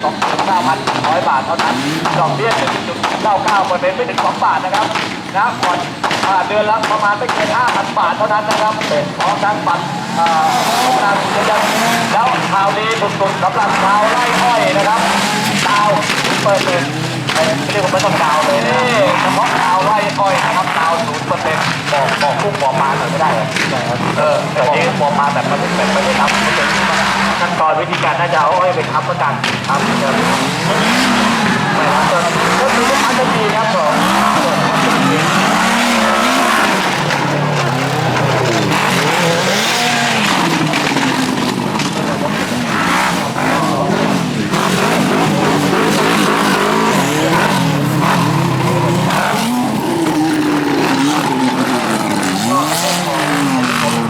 2,900 บาทเท่านั้น ดอกเบี้ย1.99เปอร์เซ็นต์ไม่ถึง 2 บาทนะครับนะผ่อนเดือนละประมาณไม่เกิน 5,000 บาทเท่านั้นนะครับ เป็นพร้อมทั้งบัตรอ่าพัฒนาคุณจะแล้วข่าวดีสุดๆสำหรับชาวไร่อ้อยนะครับดาวเปิดเลยเรียกว่าไม่ต้องดาวเลยนี่เฉพาะชาวไร่อ้อยนะครับดาวศูนย์เปอร์เซ็นต์บอกบอกลูกบอกมาหน่อยไม่ได้เหรอเออแต่นี้บอกมาแบบมันไม่แบบไม่ได้ทำมันเป็นขั้นต ตอนวิธีการน่าจะเอาอ้อยไปทับประกันทำเงินไม่ครับก็ก็คือลูกค้าจะดีครับผม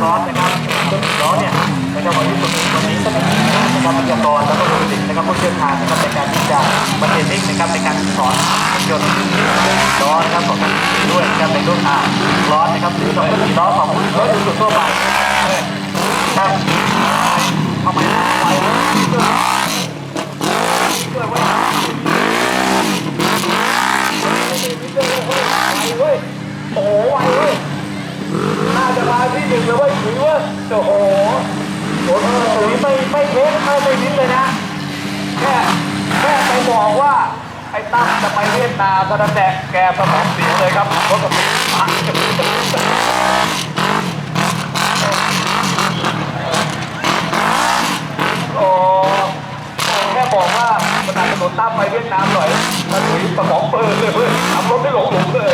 ร้อนนะครับร้อนเนี่ยในจังหวะที่คุณวันนี้ ยากรแล้วก็ผู้สิทธิ์นะครับผู้เชี่ยวชาญนะครับในการที่จะมาเทรนนิ่งนะครับในการสอนยนต์ร้อนนะครับของด้วยนะครับในรุ่นอ่าร้อนนะครับหรือสองสี่ล้อของรถยนต์ทั่วไปครับเข้าไปไวช่วยไว้โอ้โหไวเว้ยน่าจะมาที่หนึ่งเลยเว้ยถือว่าโอ้โห ไม่เทสไม่ไม่นิ้นเลยนะ แค่แค่ไปบอกว่าไอ้ตั้มจะไปเวียดนามก็นั่นแหละแกสมองเสียเลยครับรถกับพังโอ้แค่บอกว่าสนามถนนตั้มไปเวียดนามหน่อยมันถือสมองเปิดเลยเว้ยขับรถไม่หลงหลงเลย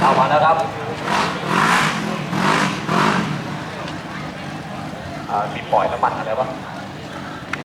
เอามาแล้วครับอ่า มีปล่อยน้ำมันอะไรวะ